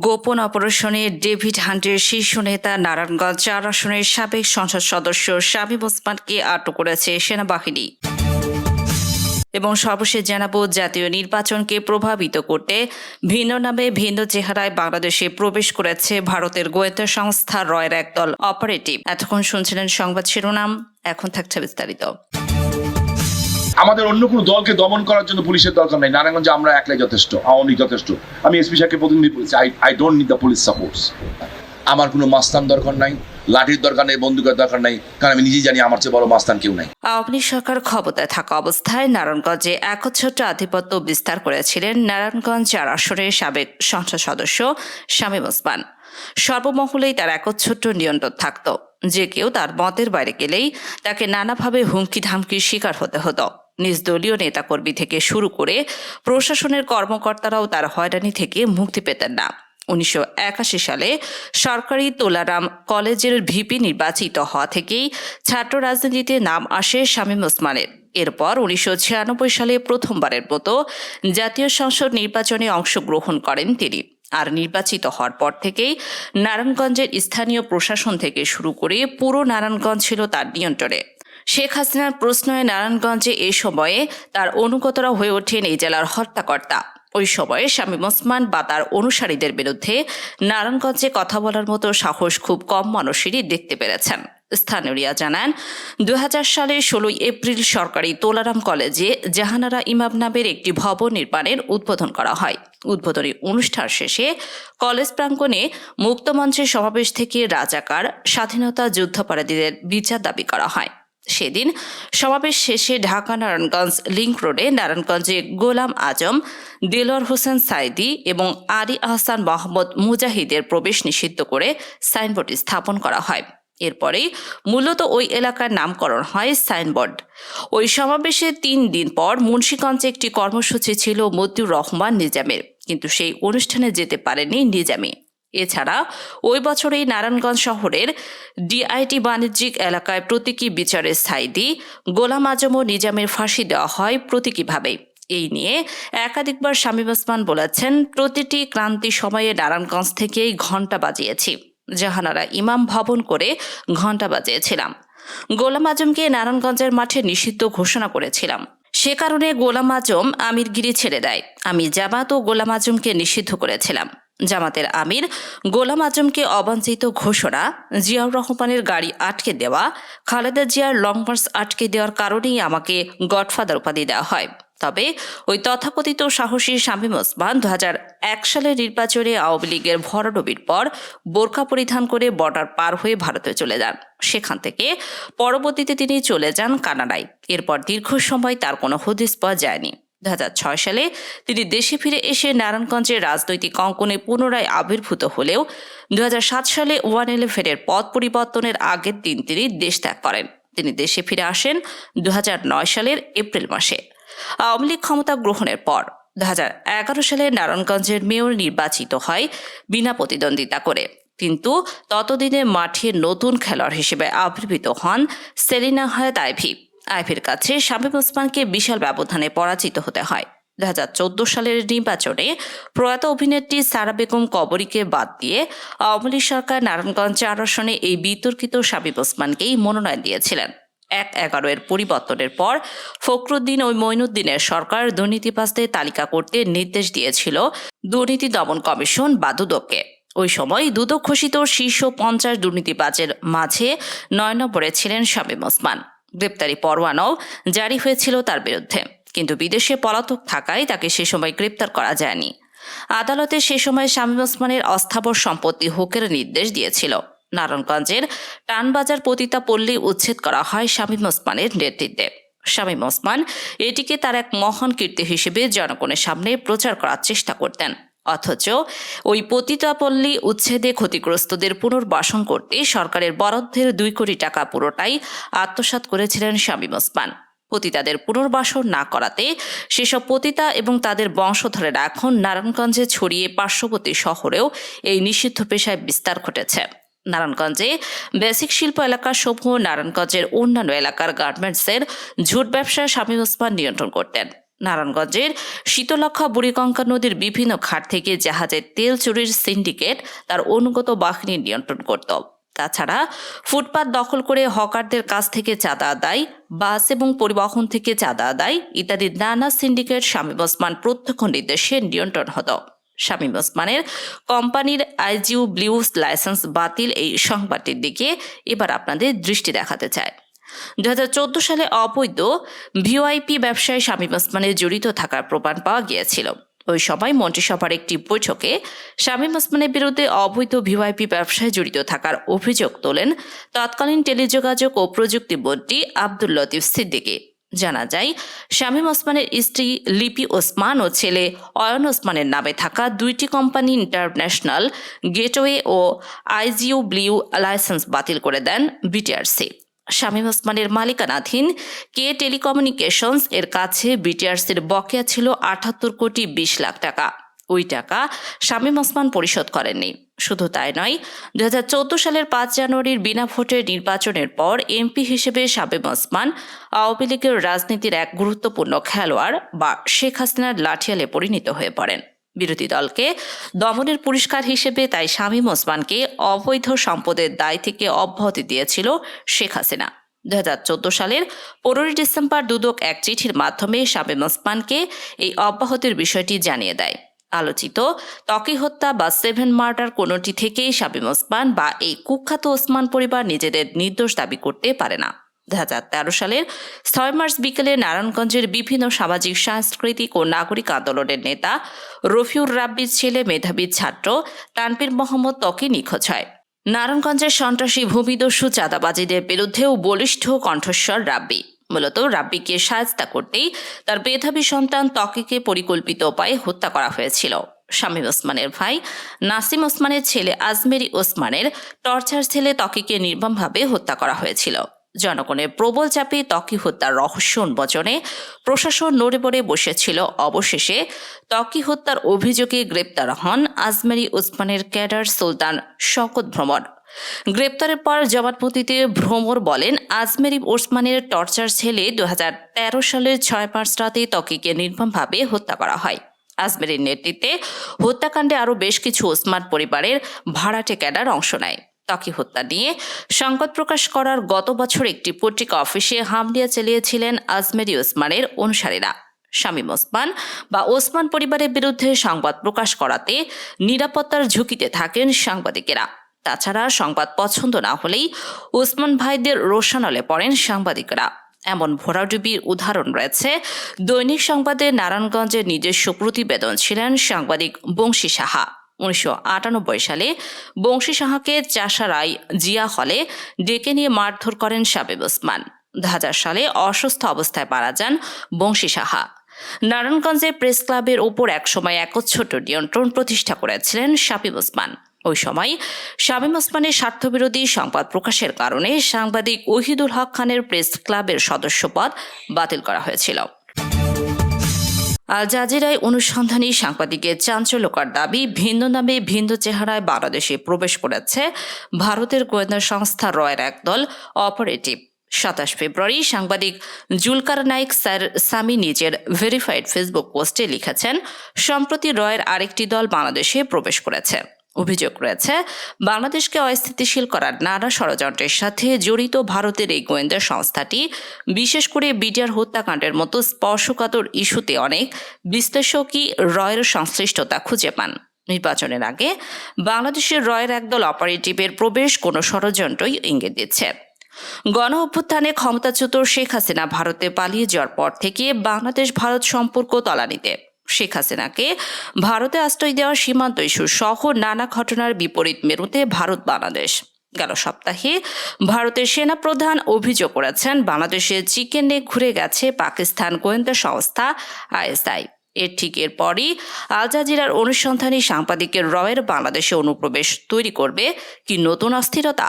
গোপন অপারেশনে ডেভিড হান্টের শীর্ষ নেতা নারায়ণগঞ্জ চার আসনের সাবেক সংসদ সদস্য শামীম ওসমানকে আটক করেছে সেনাবাহিনী। এবং সর্বশেষ জানাব, জাতীয় নির্বাচনকে প্রভাবিত করতে ভিন্ন নামে ভিন্ন চেহারায় বাংলাদেশে প্রবেশ করেছে ভারতের গোয়েন্দা সংস্থা রয়ের একদল অপারেটিভ। এতক্ষণ শুনছিলেন সংবাদ শিরোনাম, এখন থাকছে বিস্তারিত। আমাদের অন্য কোনো দলকে দমন করার জন্য পুলিশের দরকার নাই। নারায়ণগঞ্জে আমরা একলাই যথেষ্ট, আওয়ামী যথেষ্ট। আমি এসপি সাহেবকে প্রতিনিধি বলেছি I I don't need the police supports আমার কোনো মাস্তান দরকার নাই, লাঠির দরকার নেই, বন্দুকের দরকার নাই, কারণ আমি নিজেই জানি আমার চেয়ে বড় মাস্তান কেউ নাই। লীগ সরকার ক্ষমতায় থাকা অবস্থায় নারায়ণগঞ্জে একচ্ছত্র আধিপত্য বিস্তার করেছিলেন নারায়ণগঞ্জ চার আসনের সাবেক সংসদ সদস্য শামীম ওসমান। সর্বমহলেই তার একচ্ছত্র নিয়ন্ত্রণ থাকত। যে কেউ তার মতের বাইরে গেলেই তাকে নানাভাবে হুমকি ধামকির শিকার হতে হতো। নিজ দলীয় নেতাকর্মী থেকে শুরু করে প্রশাসনের কর্মকর্তারাও তার হয়রানি থেকে মুক্তি পেতেন না। উনিশশো একাশি সালে সরকারি তোলারাম কলেজের ভিপি নির্বাচিত হওয়া থেকেই ছাত্র রাজনীতিতে নাম আসে শামীম ওসমানের। এরপর উনিশশো ছিয়ানব্বই সালে প্রথমবারের মতো জাতীয় সংসদ নির্বাচনে অংশগ্রহণ করেন তিনি। আর নির্বাচিত হওয়ার পর থেকেই নারায়ণগঞ্জের স্থানীয় প্রশাসন থেকে শুরু করে পুরো নারায়ণগঞ্জ ছিল তার নিয়ন্ত্রণে। শেখ হাসিনার প্রশ্নয়ে নারায়ণগঞ্জে এ সময়ে তার অনুগতরা হয়ে ওঠেন এই জেলার হত্যাকর্তা। ওই সময়ে শামীম ওসমান বা তার অনুসারীদের বিরুদ্ধে নারায়ণগঞ্জে কথা বলার মতো সাহস খুব কম মানুষেরই দেখতে পেরেছেন। স্থানীয়রা জানান দু সালে ষোলোই এপ্রিল সরকারি তোলারাম কলেজে জাহানারা ইমাম নামের একটি ভবন নির্মাণের উদ্বোধন করা হয়। উদ্বোধনী অনুষ্ঠান শেষে কলেজ প্রাঙ্গণে মুক্তমঞ্চের সমাবেশ থেকে রাজাকার, স্বাধীনতা যুদ্ধাপরাধীদের বিচার দাবি করা হয়। সেদিন সমাবেশ শেষে ঢাকা নারায়ণগঞ্জ লিংক রোডে নারায়ণগঞ্জে গোলাম আজম দিলওয়ার হোসেন সাইদি এবং আলী আহসান মোহাম্মদ মুজাহিদের প্রবেশ নিষিদ্ধ করে সাইনবোর্ড স্থাপন করা হয়। এরপরেই মূলত ওই এলাকার নামকরণ হয় সাইনবোর্ড। ওই সমাবেশে তিন দিন পর মুন্সীগঞ্জে একটি কর্মসূচি ছিল মতিউর রহমান নিজামের। কিন্তু সেই অনুষ্ঠানে যেতে পারেনি নিজামী। এছাড়া ওই বছরেই নারায়ণগঞ্জ শহরের ডিআইটি বাণিজ্যিক এলাকায় প্রতীকী বিচারের সাইদি গোলাম আজম ও নিজামের ফাঁসি দেওয়া হয় প্রতীকীভাবে। এই নিয়ে একাধিকবার শামীম ওসমান বলেছেন, প্রতিটি ক্রান্তি সময়ে নারায়ণগঞ্জ থেকেই ঘণ্টা বাজিয়েছি, জাহানারা ইমাম ভবন করে ঘণ্টা বাজিয়েছিলাম। গোলাম আজমকে নারায়ণগঞ্জের মাঠে নিষিদ্ধ ঘোষণা করেছিলাম। সে কারণে গোলাম আজম আমিরগিরি ছেড়ে দেয়। আমি জামাত ও গোলাম আজমকে নিষিদ্ধ করেছিলাম। জামাতের আমির গোলাম আজমকে অবাঞ্ছিত ঘোষণা, জিয়াউর রহমানের গাড়ি আটকে দেওয়া, খালেদা জিয়ার লং মার্চ আটকে দেওয়ার কারণেই আমাকে গডফাদার উপাধি দেওয়া হয়। তবে ওই তথাকথিত সাহসী শামীম ওসমান দু এক সালের নির্বাচনে আওয়ামী লীগের ভরাডবির পর বোরকা পরিধান করে বর্ডার পার হয়ে ভারতে চলে যান। সেখান থেকে পরবর্তীতে তিনি চলে যান কানাডায়। এরপর দীর্ঘ সময় তার কোনো হদিস পাওয়া যায়নি। দু হাজার ছয় সালে তিনি দেশে ফিরে এসে নারায়ণগঞ্জের রাজনৈতিক অঙ্কনে পুনরায় আবির্ভূত হলেও দু হাজার সাত সালে ওয়ান ইলেভেনের পথ পরিবর্তনের আগের দিন তিনি দেশ ত্যাগ করেন। তিনি দেশে ফিরে আসেন দু হাজার নয় সালের এপ্রিল মাসে। আওয়ামী লীগ ক্ষমতা গ্রহণের পর দু হাজার এগারো সালে নারায়ণগঞ্জের মেয়র নির্বাচিত হয় বিনা প্রতিদ্বন্দ্বিতা করে। কিন্তু ততদিনে মাঠে নতুন খেলোয়াড় হিসেবে আবির্ভূত হন সেলিনা হায়াত আইভি। আইভির কাছে শামীম ওসমানকে বিশাল ব্যবধানে পরাজিত হতে হয়। দু হাজার চোদ্দ সালের নির্বাচনে প্রয়াত অভিনেত্রী সারা বেগম কবরীকে বাদ দিয়ে আওয়ামী লীগ সরকার নারায়ণগঞ্জ চার আসনে এই বিতর্কিত শামীম ওসমানকেই মনোনয়ন দিয়েছিলেন। এক এগারো এর পরিবর্তনের পর ফখরুদ্দিন ও মঈনুদ্দিনের সরকার দুর্নীতিবাজদের তালিকা করতে নির্দেশ দিয়েছিল দুর্নীতি দমন কমিশন বা দুদককে ওই সময় দুদক ঘোষিত শীর্ষ পঞ্চাশ দুর্নীতিবাজের মাঝে নয় নম্বরে ছিলেন শামীম ওসমান। গ্রেপ্তারি পরোয়ানাও জারি হয়েছিল তার বিরুদ্ধে। কিন্তু বিদেশে পলাতক থাকায় তাকে সে সময় গ্রেপ্তার করা যায়নি। আদালতে সে সময় শামীম ওসমানের অস্থাবর সম্পত্তি হোকের নির্দেশ দিয়েছিল। নারায়ণগঞ্জের টানবাজার পতিতা পল্লী উচ্ছেদ করা হয় শামীম ওসমানের নেতৃত্বে। শামীম ওসমান এটিকে তার এক মহান কীর্তি হিসেবে জনগণের সামনে প্রচার করার চেষ্টা করতেন। অথচ ওই পতিতাপল্লী উচ্ছেদে ক্ষতিগ্রস্তদের পুনর্বাসন করতে সরকারের বরাদ্দের দুই কোটি টাকা পুরোটাই আত্মসাৎ করেছিলেন শামীম ওসমান পতিতাদের পুনর্বাসন না করাতে সেসব পতিতা এবং তাদের বংশধরেরা এখন নারায়ণগঞ্জে ছড়িয়ে পার্শ্ববর্তী শহরেও এই নিষিদ্ধ পেশায় বিস্তার ঘটেছে। নারায়ণগঞ্জে বেসিক শিল্প এলাকা সমূহ নারায়ণগঞ্জের অন্যান্য এলাকার গার্মেন্টসের ঝুট ব্যবসায় শামীম ওসমান নিয়ন্ত্রণ করতেন। নারায়ণগঞ্জের শীতলক্ষা বুড়িগঙ্গা নদীর বিভিন্ন ঘাট থেকে জাহাজের তেল চুরির সিন্ডিকেট তার অনুগত বাহিনী নিয়ন্ত্রণ করত। তাছাড়া ফুটপাত দখল করে হকারদের কাছ থেকে চাঁদা আদায়, বাস এবং পরিবহন থেকে চাঁদা আদায় ইত্যাদি নানা সিন্ডিকেট শামীম ওসমান প্রত্যক্ষ নির্দেশে নিয়ন্ত্রণ হতো। শামীম ওসমানের কোম্পানির আইজিউ ব্লিউস লাইসেন্স বাতিল এই সংবাদটির দিকে এবার আপনাদের দৃষ্টি দেখাতে চায়। দু হাজার চৌদ্দ সালে অবৈধ ভিওআইপি ব্যবসায় শামীম ওসমানের জড়িত থাকার প্রমাণ পাওয়া গিয়েছিল। ওই সময় মন্ত্রিসভার একটি বৈঠকে শামীম ওসমানের বিরুদ্ধে অবৈধ ভিওআইপি ব্যবসায় জড়িত থাকার অভিযোগ তোলেন তৎকালীন টেলিযোগাযোগ ও প্রযুক্তি মন্ত্রী আব্দুল লতিফ সিদ্দিকী। জানা যায় শামীম ওসমানের স্ত্রী লিপি ওসমান ও ছেলে অয়ন ওসমানের নামে থাকা দুইটি কোম্পানি ইন্টারন্যাশনাল গেটওয়ে ও আইজিও ব্লিউ লাইসেন্স বাতিল করে দেন বিটিআরসি। শামীম ওসমানের মালিকানাধীন কে টেলিকমিউনিকেশনস এর কাছে বিটিআরসির বকেয়া ছিল আটাত্তর কোটি বিশ লাখ টাকা। ওই টাকা শামীম ওসমান পরিশোধ করেননি। শুধু তাই নয় দু সালের পাঁচ জানুয়ারির বিনা ভোটের নির্বাচনের পর এমপি হিসেবে শামীম ওসমান আওয়ামী লীগের রাজনীতির এক গুরুত্বপূর্ণ খেলোয়াড় বা শেখ হাসিনার লাঠিয়ালে পরিণত হয়ে পড়েন। বিরোধী দলকে দমনের পুরস্কার হিসেবে তাই শামীম ওসমানকে অবৈধ সম্পদের দায় থেকে অব্যাহতি দিয়েছিল শেখ হাসিনা। দু হাজার চোদ্দ সালের পনেরোই ডিসেম্বর দুদক এক চিঠির মাধ্যমে শামীম ওসমানকে এই অব্যাহতির বিষয়টি জানিয়ে দেয়। আলোচিত, ত্বকি হত্যা বা সেভেন মার্ডার কোনোটি থেকেই শামীম ওসমান বা এই কুখ্যাত ওসমান পরিবার নিজেদের নির্দোষ দাবি করতে পারে না। দু হাজার তেরো সালের ছয় মার্চ বিকেলে নারায়ণগঞ্জের বিভিন্ন সামাজিক, সাংস্কৃতিক ও নাগরিক আন্দোলনের নেতা রফিউর রাব্বির ছেলে, মেধাবী ছাত্র তানপীর মোহাম্মদ ত্বকি নিখোঁজ হয়। নারায়ণগঞ্জের সন্ত্রাসী ভূমিদস্যু চাঁদাবাজিদের বিরুদ্ধেও বলিষ্ঠ কণ্ঠস্বর রাব্বি। মূলত রাব্বিকে সাহায্যতা করতেই তার মেধাবী সন্তান ত্বকিকে পরিকল্পিত উপায়ে হত্যা করা হয়েছিল। শামীম ওসমানের ভাই নাসিম ওসমানের ছেলে আজমেরি ওসমানের টর্চার ছেলে ত্বকিকে নির্মমভাবে হত্যা করা হয়েছিল। জনগণের প্রবল চাপে ত্বকি হত্যার রহস্য উন্মোচনে প্রশাসন নড়ে পড়ে বসেছিল অবশেষে। ত্বকি হত্যার অভিযোগে গ্রেপ্তার হন আজমেরি ওসমানের ক্যাডার সুলতান শকত ভ্রমণ গ্রেপ্তারের পর জবানবন্দিতে ভ্রমর বলেন, আজমেরি ওসমানের টর্চার ছেলে দু হাজার তেরো সালের ছয় মার্চ রাতে ত্বকিকে নির্মমভাবে হত্যা করা হয়। আজমেরির নেতৃত্বে হত্যাকাণ্ডে আরও বেশ কিছু ওসমান পরিবারের ভাড়াটে ক্যাডার অংশ নেয়। ত্বকি হত্যা নিয়ে সংবাদ প্রকাশ করার গত বছর একটি পত্রিকা অফিসে হামলিয়া চালিয়েছিলেন আজমেরি ওসমানের অনুসারীরা। শামীম ওসমান বা ওসমান পরিবারের বিরুদ্ধে সংবাদ প্রকাশ করাতে নিরাপত্তার ঝুঁকিতে থাকেন সাংবাদিকেরা। তাছাড়া সংবাদ পছন্দ না হলেই ওসমান ভাইদের রোশানলে পড়েন সাংবাদিকরা। এমন ভরাডুবির উদাহরণ রয়েছে, দৈনিক সংবাদে নারায়ণগঞ্জের নিজস্ব প্রতিবেদন ছিলেন সাংবাদিক বংশী সাহা। উনিশশো আটানব্বই সালে বংশী সাহাকে চাষারাই জিয়া হলে ডেকে নিয়ে মারধর করেন সাবেব ওসমান। দু হাজার সালে অসুস্থ অবস্থায় মারা যান বংশী সাহা। নারায়ণগঞ্জে প্রেস ক্লাবের ওপর একসময় একচ্ছত্র নিয়ন্ত্রণ প্রতিষ্ঠা করেছিলেন শাবিব ওসমান। ওই সময় শামীম ওসমানের স্বার্থবিরোধী সংবাদ প্রকাশের কারণে সাংবাদিক ওহিদুল হক খানের প্রেস ক্লাবের সদস্যপদ বাতিল করা হয়েছিল। আল জাজিরায় অনুসন্ধানী সাংবাদিকের চাঞ্চল্যকর দাবি, ভিন্ন নামে ভিন্ন চেহারায় বাংলাদেশে প্রবেশ করেছে ভারতের গোয়েন্দা সংস্থা রয়ের একদল অপারেটিভ। সাতাশ ফেব্রুয়ারি সাংবাদিক জুলকার নাইক স্যার সামি নিজের ভেরিফাইড ফেসবুক পোস্টে লিখেছেন, সম্প্রতি রয়ের আরেকটি দল বাংলাদেশে প্রবেশ করেছে। অভিযোগ রয়েছে, বাংলাদেশকে অস্থিতিশীল করার নানা ষড়যন্ত্রের সাথে জড়িত ভারতের এই গোয়েন্দা সংস্থাটি, বিশেষ করে বিডিআর হত্যাকাণ্ডের মতো স্পর্শকাতর ইস্যুতে অনেক বিশ্লেষকই রয়ের সংশ্লিষ্টতা খুঁজে পান। নির্বাচনের আগে বাংলাদেশের রয়ের একদল অপারেটিভের প্রবেশ কোনো ষড়যন্ত্রই ইঙ্গিত দিচ্ছে। গণ অভ্যুত্থানে ক্ষমতাচ্যুত শেখ হাসিনা ভারতে পালিয়ে যাওয়ার পর থেকে বাংলাদেশ ভারত সম্পর্ক তলানিতে। শেখ হাসিনাকে ভারতে আশ্রয় দেওয়া সীমান্ত ইস্যু সহ নানা ঘটনার বিপরীত মেরুতে ভারত বাংলাদেশ। গেল সপ্তাহে ভারতের সেনাপ্রধান অভিযোগ করেছেন, বাংলাদেশে চিকেনে ঘুরে গেছে পাকিস্তান গোয়েন্দা সংস্থা আইএসআই। এর ঠিক এরপরই আল জাজিরার অনুসন্ধানী সাংবাদিকের রয়ের বাংলাদেশে অনুপ্রবেশ তৈরি করবে কি নতুন অস্থিরতা?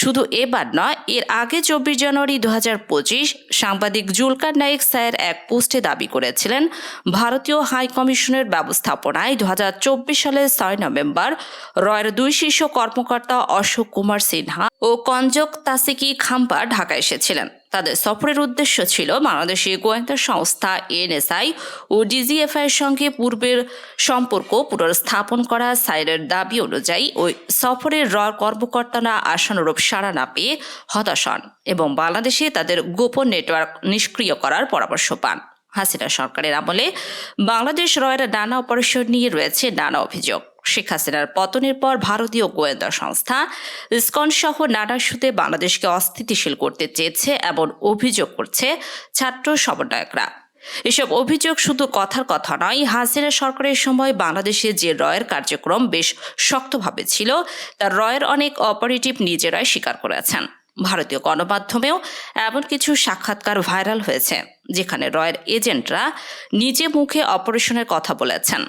শুধু এবার নয়, এর আগে চব্বিশ জানুয়ারি দু হাজার পঁচিশ সাংবাদিক জুলকার নায়েক স্যার এক পোস্টে দাবি করেছিলেন, ভারতীয় হাই কমিশনের ব্যবস্থাপনায় দু হাজার চব্বিশ সালের ছয় নভেম্বর রয়ের দুই শীর্ষ কর্মকর্তা অশোক কুমার সিনহা ও কঞ্জক তাসিকি খাম্পা ঢাকা এসেছিলেন। তাদের সফরের উদ্দেশ্য ছিল বাংলাদেশি গোয়েন্দা সংস্থা এনএসআই ও ডিজিএফআই সঙ্গে পূর্বের সম্পর্ক পুনর্স্থাপন করা সাইরের দাবি অনুযায়ী ওই সফরের র কর্মকর্তারা আশানুরূপ সাড়া না পেয়ে হতাশ হন এবং বাংলাদেশে তাদের গোপন নেটওয়ার্ক নিষ্ক্রিয় করার পরামর্শ পান। হাসিনা সরকারের আমলে বাংলাদেশ রয়ের নানা অপারেশন নিয়ে রয়েছে নানা অভিযোগ। শেখ হাসিনার পতনের পর ভারতীয় গোয়েন্দা সংস্থা ইসকন সহ নানা ইস্যুতে বাংলাদেশকে অস্থিতিশীল করতে চেয়েছে এমন অভিযোগ করছে ছাত্র সমন্বয়করা। এসব অভিযোগ শুধু কথার কথা নয়, হাসিনা সরকারের সময় বাংলাদেশে যে রয়ের কার্যক্রম বেশ শক্তভাবে ছিল তার রয়ের অনেক অপারেটিভ নিজেরাই স্বীকার করেছেন। ভারতীয় গণমাধ্যমেও এমন কিছু সাক্ষাৎকার ভাইরাল হয়েছে, যেখানে রয়ের এজেন্টরা নিজে মুখে অপারেশনের কথা বলেছেন।